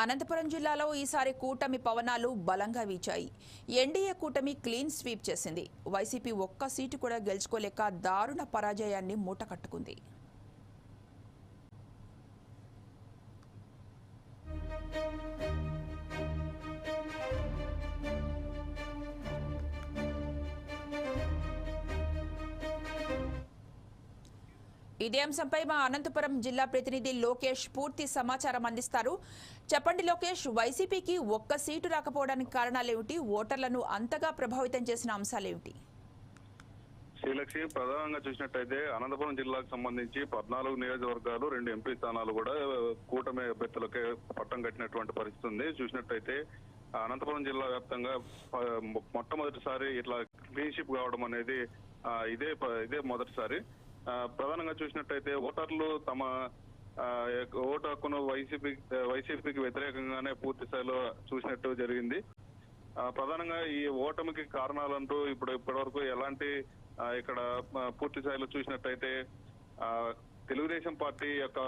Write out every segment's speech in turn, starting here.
అనంతపురం జిల్లాలో ఈసారి కూటమి పవనాలు బలంగా వీచాయి. ఎన్డీఏ కూటమి క్లీన్ స్వీప్ చేసింది. వైసీపీ ఒక్క సీటు కూడా గెలుచుకోలేక దారుణ పరాజయాన్ని మూటకట్టుకుంది ఇదే అంశంపై మా అనంతపురం జిల్లా ప్రతినిధి లోకేష్ పూర్తి సమాచారం అందిస్తారు. చెప్పండి లోకేష్ వైసీపీకి ఒక్క సీటు రాకపోవడానికి కారణాలేమిటి? ఓటర్లను అంతగా ప్రభావితం చేసిన అంశాలేమిటి? శ్రీలక్ష్మి ప్రధానంగా చూసినట్టయితే అనంతపురం జిల్లాకు సంబంధించి పద్నాలుగు నియోజకవర్గాలు రెండు ఎంపీ స్థానాలు కూడా కూటమి అభ్యర్థులకే పట్టం కట్టినటువంటి పరిస్థితి ఉంది. చూసినట్టయితే అనంతపురం జిల్లా వ్యాప్తంగా మొట్టమొదటిసారి ఇట్లా క్లీన్షిప్ కావడం అనేది ఇదే ఇదే మొదటిసారి. ప్రధానంగా చూసినట్టయితే ఓటర్లు తమ ఓటు హక్కును వైసీపీ వైసీపీకి వ్యతిరేకంగానే పూర్తి స్థాయిలో చూసినట్టు జరిగింది. ప్రధానంగా ఈ ఓటమికి కారణాలంటూ ఇప్పుడు ఇప్పటివరకు ఎలాంటి ఇక్కడ పూర్తి స్థాయిలో చూసినట్టయితే తెలుగుదేశం పార్టీ యొక్క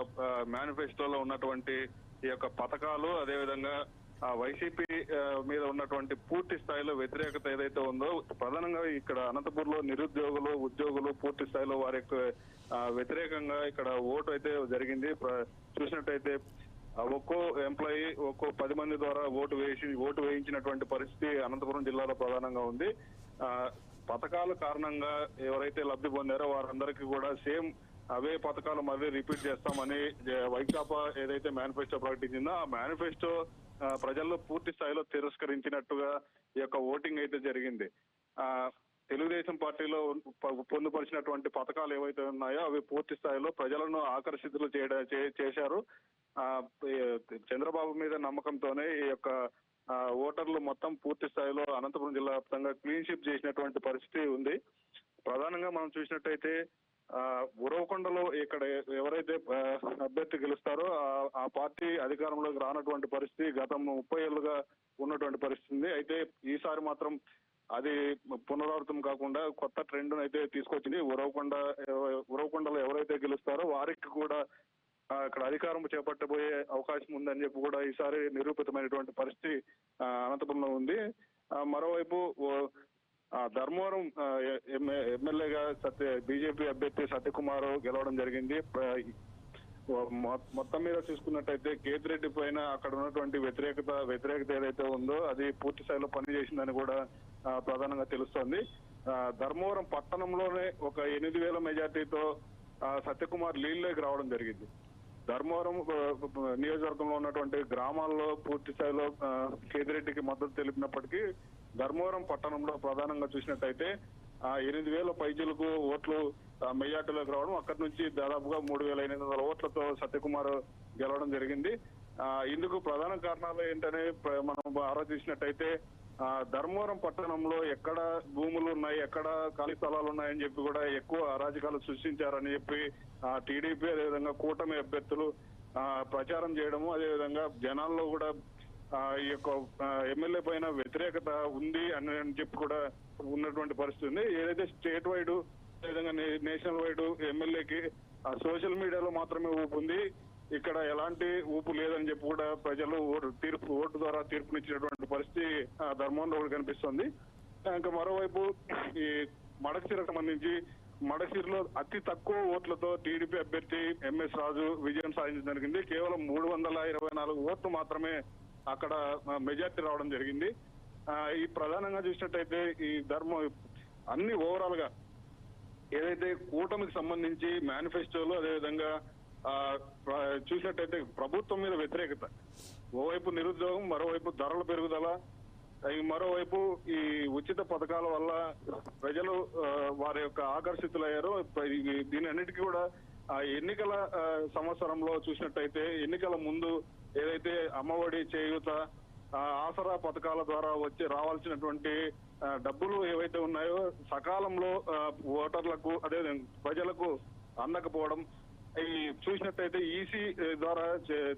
మేనిఫెస్టోలో ఉన్నటువంటి ఈ యొక్క పథకాలు అదేవిధంగా ఆ వైసీపీ మీద ఉన్నటువంటి పూర్తి స్థాయిలో వ్యతిరేకత ఏదైతే ఉందో ప్రధానంగా ఇక్కడ అనంతపూర్లో నిరుద్యోగులు ఉద్యోగులు పూర్తి స్థాయిలో వారి యొక్క వ్యతిరేకంగా ఇక్కడ ఓటు అయితే జరిగింది. చూసినట్టయితే ఒక్కో ఎంప్లాయీ ఒక్కో పది మంది ద్వారా ఓటు వేసి ఓటు వేయించినటువంటి పరిస్థితి అనంతపురం జిల్లాలో ప్రధానంగా ఉంది. ఆ పథకాల కారణంగా ఎవరైతే లబ్ధి పొందారో వారందరికీ కూడా సేమ్ అవే పథకాలు మళ్ళీ రిపీట్ చేస్తామని వైకాపా ఏదైతే మేనిఫెస్టో ప్రకటించిందో ఆ మేనిఫెస్టో ప్రజల్లో పూర్తి స్థాయిలో తిరస్కరించినట్టుగా ఈ యొక్క ఓటింగ్ అయితే జరిగింది. ఆ తెలుగుదేశం పార్టీలో ప- పొందుపరిచినటువంటి పథకాలు ఏవైతే ఉన్నాయో అవి పూర్తి స్థాయిలో ప్రజలను ఆకర్షితులు చేయడ చే- చేశారు. ఆ చంద్రబాబు మీద నమ్మకంతోనే ఈ యొక్క ఓటర్లు మొత్తం పూర్తి స్థాయిలో అనంతపురం జిల్లా వ్యాప్తంగా క్లీన్ షిప్ చేసినటువంటి పరిస్థితి ఉంది. ప్రధానంగా మనం చూసినట్టయితే ఉరవకొండలో ఇక్కడ ఎవరైతే అభ్యర్థి గెలుస్తారో ఆ- ఆ పార్టీ అధికారంలోకి రానటువంటి పరిస్థితి గత ముప్పై ఏళ్ళుగా ఉన్నటువంటి పరిస్థితి అయితే ఈసారి మాత్రం అది పునరావృతం కాకుండా కొత్త ట్రెండ్ అయితే తీసుకొచ్చింది. ఉరవకొండ ఉరవకొండలో ఎవరైతే గెలుస్తారో వారికి కూడా అక్కడ ఇక్కడ అధికారం చేపట్టబోయే అవకాశం ఉందని చెప్పి కూడా ఈసారి నిరూపితమైనటువంటి పరిస్థితి అనంతపురంలో ఉంది. మరోవైపు ధర్మవరం ఎమ్మె- ఎమ్మెల్యేగా సత్య బీజేపీ అభ్యర్థి సత్యకుమార్ గెలవడం జరిగింది. మొత్తం మీద చూసుకున్నట్టయితే కేతిరెడ్డి పైన అక్కడ ఉన్నటువంటి వ్యతిరేకత వ్యతిరేకత ఏదైతే ఉందో అది పూర్తి స్థాయిలో పనిచేసిందని కూడా ప్రధానంగా తెలుస్తోంది. ధర్మవరం పట్టణంలోనే ఒక ఎనిమిది వేల మెజార్టీతో సత్యకుమార్ లీల్లోకి రావడం జరిగింది. ధర్మవరం నియోజకవర్గంలో ఉన్నటువంటి గ్రామాల్లో పూర్తి స్థాయిలో కేతిరెడ్డికి మద్దతు తెలిపినప్పటికీ ధర్మవరం పట్టణంలో ప్రధానంగా చూసినట్టయితే ఆ ఎనిమిది వేల పైజీలకు ఓట్లు ఆ, మెజార్టీలోకి రావడం అక్కడి నుంచి దాదాపుగా మూడు వేల ఎనిమిది వందల ఓట్లతో సత్యకుమార్ గెలవడం జరిగింది. ఆ, ఇందుకు ప్రధాన కారణాలు ఏంటనే ప్ర- మనం ఆలోచించినట్టయితే ఆ, ధర్మవరం పట్టణంలో ఎక్కడ భూములు ఉన్నాయి ఎక్కడ ఖాళీ స్థలాలు ఉన్నాయని చెప్పి కూడా ఎక్కువ అరాజకాలు సృష్టించారని చెప్పి ఆ, టీడీపీ అదేవిధంగా కూటమి అభ్యర్థులు ఆ, ప్రచారం చేయడము అదేవిధంగా జనాల్లో కూడా ఈ యొక్క ఎమ్మెల్యే పైన వ్యతిరేకత ఉంది అని అని చెప్పి కూడా ఉన్నటువంటి పరిస్థితి ఉంది. ఏదైతే స్టేట్ వైడ్ అదేవిధంగా నేషనల్ వైడ్ ఎమ్మెల్యేకి సోషల్ మీడియాలో మాత్రమే ఊపు ఉంది. ఇక్కడ ఎలాంటి ఊపు లేదని చెప్పి కూడా ప్రజలు ఓటు తీర్పు ఓటు ద్వారా తీర్పునిచ్చినటువంటి పరిస్థితి ఆ, ధర్మంలో కనిపిస్తుంది. ఇంకా మరోవైపు ఈ మడకసిరకు సంబంధించి మడసిరిలో అతి తక్కువ ఓట్లతో టీడీపీ అభ్యర్థి ఎంఎస్ రాజు విజయం సాధించడం జరిగింది. కేవలం మూడు వందల ఇరవై నాలుగు ఓట్లు మాత్రమే అక్కడ మెజార్టీ రావడం జరిగింది. ఈ ప్రధానంగా చూసినట్టయితే ఈ ధర్మం అన్ని ఓవరాల్గా ఏదైతే కూటమికి సంబంధించి మేనిఫెస్టోలు అదేవిధంగా ప్ర- చూసినట్టయితే ప్రభుత్వం మీద వ్యతిరేకత. ఓవైపు నిరుద్యోగం మరోవైపు ధరల పెరుగుదల మరోవైపు ఈ ఉచిత పథకాల వల్ల ప్రజలు వారి యొక్క ఆకర్షితులయ్యారు. దీని అన్నిటికీ కూడా ఎన్నికల సంవత్సరంలో చూసినట్టయితే ఎన్నికల ముందు ఏదైతే అమ్మఒడి చేయూత ఆసరా పథకాల ద్వారా వచ్చి రావాల్సినటువంటి డబ్బులు ఏవైతే ఉన్నాయో సకాలంలో ఓటర్లకు అదే ప్రజలకు అందకపోవడం ఈ చూసినట్టయితే ఈసీ ద్వారా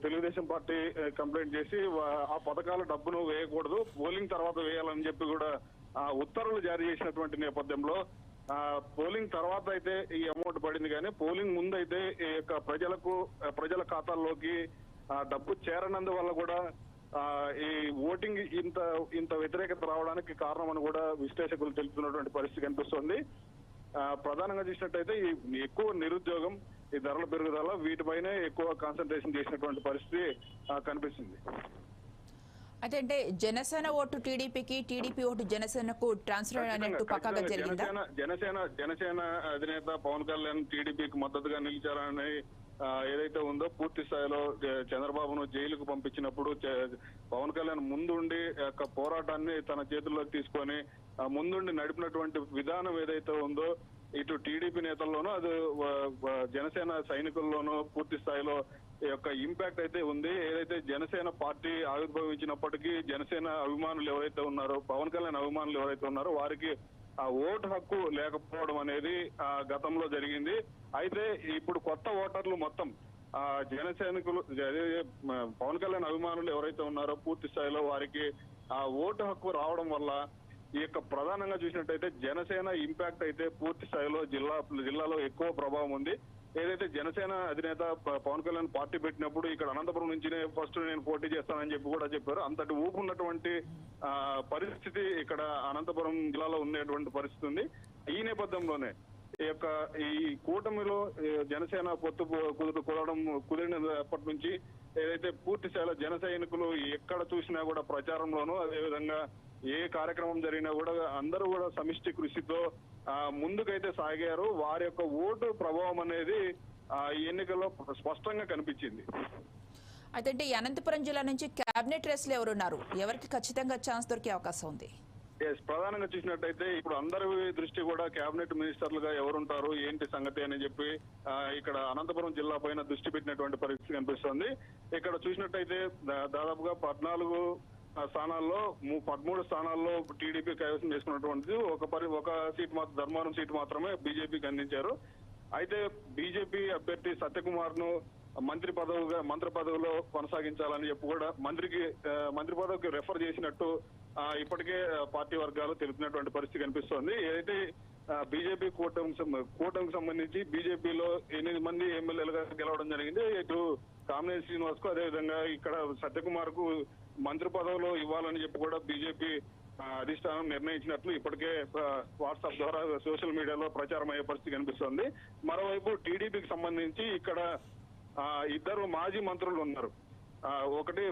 తెలుగుదేశం పార్టీ కంప్లైంట్ చేసి ఆ పథకాల డబ్బును వేయకూడదు పోలింగ్ తర్వాత వేయాలని చెప్పి కూడా ఆ, ఉత్తర్వులు జారీ చేసినటువంటి నేపథ్యంలో పోలింగ్ తర్వాత అయితే ఈ అమౌంట్ పడింది కానీ పోలింగ్ ముందు అయితే ఈ యొక్క ప్రజలకు ప్రజల ఖాతాల్లోకి డబ్బు చేరనందువల్ల కూడా ఈ ఓటింగ్ ఇంత ఇంత వ్యతిరేకత రావడానికి కారణం అని కూడా విశ్లేషకులు తెలుపుతున్నటువంటి పరిస్థితి కనిపిస్తోంది. ప్రధానంగా చూసినట్టయితే ఈ ఎక్కువ నిరుద్యోగం ఈ ధరల పెరుగుదల వీటిపైనే ఎక్కువ కాన్సన్ట్రేషన్ చేసినటువంటి పరిస్థితి కనిపిస్తుంది. అయితే అంటే జనసేన ఓటు టీడీపీకి టీడీపీ ఓటు జనసేనకు ట్రాన్స్ఫర్ అయినట్టు పక్కాగా జరిగిందా? జనసేన జనసేన అధినేత పవన్ కళ్యాణ్ టీడీపీకి మద్దతుగా నిలిచారని ఏదైతే ఉందో పూర్తి స్థాయిలో చంద్రబాబును జైలుకు పంపించినప్పుడు పవన్ కళ్యాణ్ ముందుండి యొక్క పోరాటాన్ని తన చేతుల్లోకి తీసుకొని ముందుండి నడిపినటువంటి విధానం ఏదైతే ఉందో ఇటు టీడీపీ నేతల్లోనూ అది జనసేన సైనికుల్లోనూ పూర్తి స్థాయిలో యొక్క ఇంపాక్ట్ అయితే ఉంది. ఏదైతే జనసేన పార్టీ ఆవిర్భవించినప్పటికీ జనసేన అభిమానులు ఎవరైతే ఉన్నారో పవన్ కళ్యాణ్ అభిమానులు ఎవరైతే ఉన్నారో వారికి ఆ ఓటు హక్కు లేకపోవడం అనేది ఆ గతంలో జరిగింది. అయితే ఇప్పుడు కొత్త ఓటర్లు మొత్తం ఆ జన సైనికులు పవన్ కళ్యాణ్ అభిమానులు ఎవరైతే ఉన్నారో పూర్తి స్థాయిలో వారికి ఆ ఓటు హక్కు రావడం వల్ల ఈ యొక్క ప్రధానంగా చూసినట్టయితే జనసేన ఇంపాక్ట్ అయితే పూర్తి స్థాయిలో జిల్లా జిల్లాలో ఎక్కువ ప్రభావం ఉంది. ఏదైతే జనసేన అధినేత పవన్ కళ్యాణ్ పార్టీ పెట్టినప్పుడు ఇక్కడ అనంతపురం నుంచినే ఫస్ట్ నేను పోటీ చేస్తానని చెప్పి కూడా చెప్పారు. అంతటి ఊపు ఉన్నటువంటి పరిస్థితి ఇక్కడ అనంతపురం జిల్లాలో ఉండేటువంటి పరిస్థితి ఉంది. ఈ నేపథ్యంలోనే ఈ యొక్క ఈ కూటమిలో జనసేన పొత్తు పు- కుదురు కుదరడం కుదిరినప్పటి నుంచి ఏదైతే పూర్తి స్థాయిలో జన సైనికులు ఎక్కడ చూసినా కూడా ప్రచారంలోనూ అదేవిధంగా ఏ కార్యక్రమం జరిగినా కూడా అందరూ కూడా సమిష్టి కృషితో ముందుకైతే సాగారు. వారి యొక్క ఓటు ప్రభావం అనేది ఈ ఎన్నికల్లో స్పష్టంగా కనిపించింది. అయితే ఈ అనంతపురం జిల్లా నుంచి కేబినెట్ రేస్లు ఎవరున్నారు? ఎవరికి ఖచ్చితంగా ఛాన్స్ దొరికే అవకాశం ఉంది? ప్రధానంగా చూసినట్టయితే ఇప్పుడు అందరి దృష్టి కూడా కేబినెట్ మినిస్టర్లుగా ఎవరుంటారు ఏంటి సంగతి అని చెప్పి ఇక్కడ అనంతపురం జిల్లా పైన దృష్టి పెట్టినటువంటి పరిస్థితి కనిపిస్తుంది. ఇక్కడ చూసినట్టయితే దాదాపుగా పద్నాలుగు స్థానాల్లో పదమూడు స్థానాల్లో టీడీపీ కైవసం చేసుకున్నటువంటిది ఒక పరి ఒక సీట్ మాత్రం ధర్మారం సీట్ మాత్రమే బీజేపీకి అందించారు. అయితే బీజేపీ అభ్యర్థి సత్యకుమార్ను మంత్రి పదవిగా మంత్రి పదవిలో కొనసాగించాలని చెప్పి కూడా మంత్రికి మంత్రి పదవికి రెఫర్ చేసినట్టు ఇప్పటికే పార్టీ వర్గాలు తెలుపుతున్నటువంటి పరిస్థితి కనిపిస్తోంది. ఏదైతే బీజేపీ కూటమి కూటమికి సంబంధించి బీజేపీలో ఎనిమిది మంది ఎమ్మెల్యేలుగా గెలవడం జరిగింది. ఇటు కామినేని శ్రీనివాస్కు అదేవిధంగా ఇక్కడ సత్యకుమార్కు మంత్రి పదవులు ఇవ్వాలని చెప్పి కూడా బీజేపీ అధిష్టానం నిర్ణయించినట్లు ఇప్పటికే వాట్సాప్ ద్వారా సోషల్ మీడియాలో ప్రచారం అయ్యే పరిస్థితి కనిపిస్తోంది. మరోవైపు టీడీపీకి సంబంధించి ఇక్కడ ఇద్దరు మాజీ మంత్రులు ఉన్నారు. ఒకటి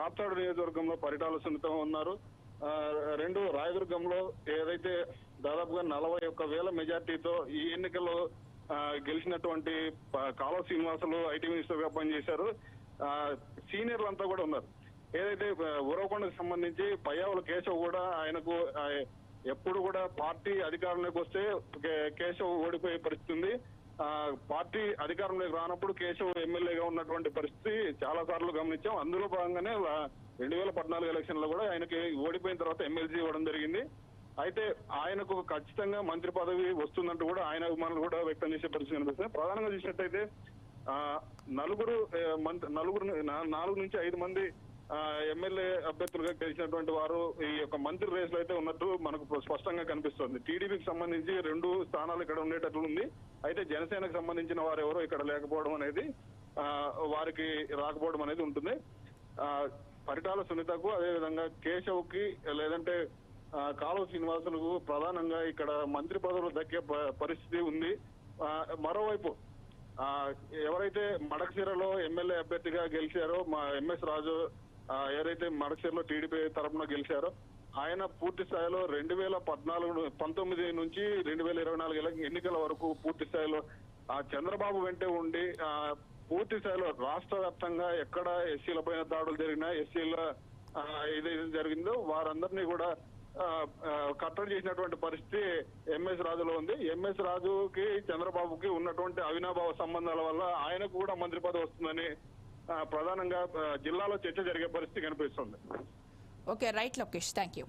రాప్తాడు నియోజకవర్గంలో పరిటాల సున్నితం ఉన్నారు. రెండు రాయదుర్గంలో ఏదైతే దాదాపుగా నలభై ఒక్క వేల మెజార్టీతో ఈ ఎన్నికల్లో గెలిచినటువంటి కాలువ శ్రీనివాసులు ఐటీ మినిస్టర్గా పనిచేశారు. సీనియర్లు అంతా కూడా ఉన్నారు. ఏదైతే ఉరవకొండకు సంబంధించి పయ్యావుల కేశవ్ కూడా ఆయనకు ఎప్పుడు కూడా పార్టీ అధికారంలోకి వస్తే కే- కేశవ్ ఓడిపోయే పరిస్థితి ఉంది. పార్టీ అధికారంలోకి రానప్పుడు కేశవ్ ఎమ్మెల్యేగా ఉన్నటువంటి పరిస్థితి చాలా సార్లు గమనించాం. అందులో భాగంగానే రెండు వేల పద్నాలుగు ఎలక్షన్లో కూడా ఆయనకి ఓడిపోయిన తర్వాత ఎమ్మెల్సీ ఇవ్వడం జరిగింది. అయితే ఆయనకు ఖచ్చితంగా మంత్రి పదవి వస్తుందంటూ కూడా ఆయన అభిమానులు కూడా వ్యక్తం చేసే పరిస్థితి కనిపిస్తుంది. ప్రధానంగా చూసినట్టయితే నలుగురు మంత్రి నలుగురు నాలుగు నుంచి ఐదు మంది ఎమ్మెల్యే అభ్యర్థులుగా గెలిచినటువంటి వారు ఈ యొక్క మంత్రి రేసులో అయితే ఉన్నట్టు మనకు స్పష్టంగా కనిపిస్తుంది. టీడీపీకి సంబంధించి రెండు స్థానాలు ఇక్కడ ఉండేటట్లు ఉంది. అయితే జనసేనకు సంబంధించిన వారు ఎవరో ఇక్కడ లేకపోవడం అనేది వారికి రాకపోవడం అనేది ఉంటుంది. పరిటాల సునీతకు అదేవిధంగా కేశవ్కి లేదంటే కాలువ శ్రీనివాసులకు ప్రధానంగా ఇక్కడ మంత్రి పదవులు దక్కే ప- పరిస్థితి ఉంది. మరోవైపు ఎవరైతే మడకశిరలో ఎమ్మెల్యే అభ్యర్థిగా గెలిచారో మా ఎంఎస్ రాజు ఎవరైతే మడకశిరలో టీడీపీ తరఫున గెలిచారో ఆయన పూర్తి స్థాయిలో రెండు వేల పద్నాలుగు పంతొమ్మిది నుంచి రెండు వేల ఇరవై నాలుగు ఎన్నికల వరకు పూర్తి స్థాయిలో ఆ చంద్రబాబు వెంటే ఉండి ఆ పూర్తి స్థాయిలో రాష్ట్ర వ్యాప్తంగా ఎక్కడ ఎస్సీల పైన దాడులు జరిగినా ఎస్సీల ఏదైతే జరిగిందో వారందరినీ కూడా కట్టడి చేసినటువంటి పరిస్థితి ఎంఎస్ రాజులో ఉంది. ఎంఎస్ రాజుకి చంద్రబాబుకి ఉన్నటువంటి అవినాభావ సంబంధాల వల్ల ఆయనకు కూడా మంత్రి పదవి వస్తుందని ప్రధానంగా జిల్లాలో చర్చ జరిగే పరిస్థితి కనిపిస్తుంది. Okay right Lokesh thank you